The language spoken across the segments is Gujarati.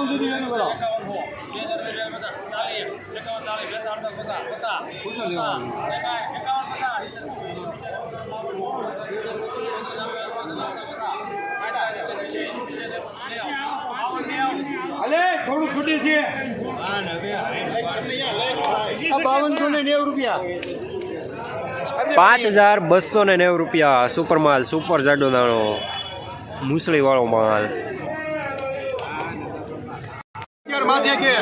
એકાવન સુધી વેચી બોલો પૂછો અલે થોડું છૂટી છે બાવનસો ને નેવું રૂપિયા પાંચ હજાર બસો ને નેવું રૂપિયા સુપર માલ સુપર જાડો દાણો મુસળી વાળો માલ. યાર માથે કે?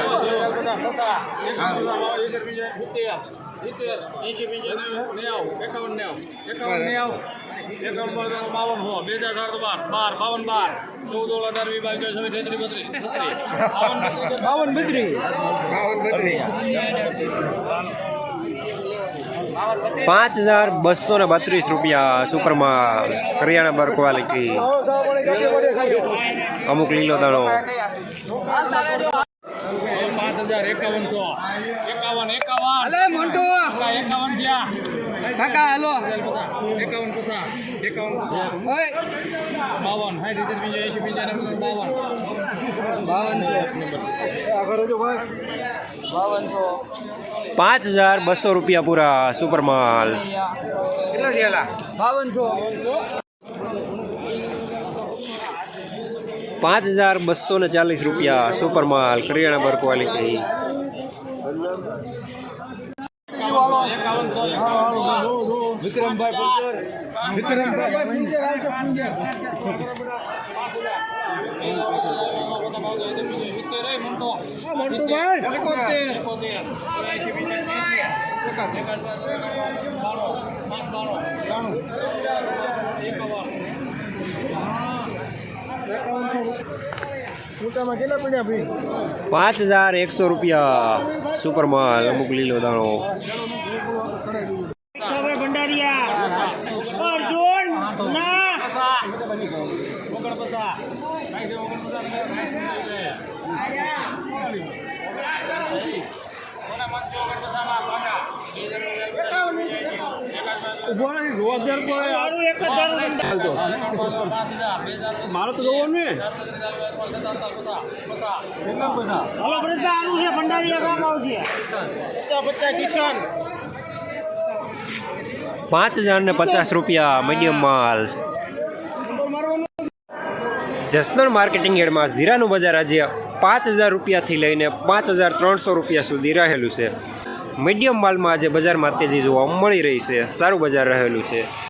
પાંચ હજાર બસો ને બત્રીસ રૂપિયા સુપર માલ કરિયાણા બર ક્વોલિટી અમુક લીલો દાણો. પાંચ હજાર એકાવન એકાવન એકાવન. અલે મોન્ટો. એકાવન જ્યાં કાકા હાલો. એકાવન પચાસ એકાવન બાવન સાઠ પંચાવન બીજા પંચાવન બાવન. બાવનસો પાંચ હજાર બસો રૂપિયા પૂરા સુપર માલ. કેટલા થયેલા? બાવનસો પાંચ હજાર બસો ને ચાલીસ રૂપિયા સુપર માલ કરિયાણા બર ક્વોલિટી. વિક્રમભાઈ પાંચ હજાર એકસો રૂપિયા સુપર માલ અમુક લીલો દાણો. ઊભો નહીં રોજગાર તો મારે તો. જોવાનું ને. કેટલા પૈસા પાંચ હજાર ને પચાસ રૂપિયા મીડિયમ માલ. જસનલ માર્કેટિંગ યાર્ડમાં ઝીરાનું બજાર આજે પાંચ હજાર રૂપિયાથી લઈને પાંચ હજાર ત્રણસો રૂપિયા સુધી રહેલું છે. મીડિયમ માલમાં આજે બજારમાં તેજી જોવા મળી રહી છે. સારું બજાર રહેલું છે.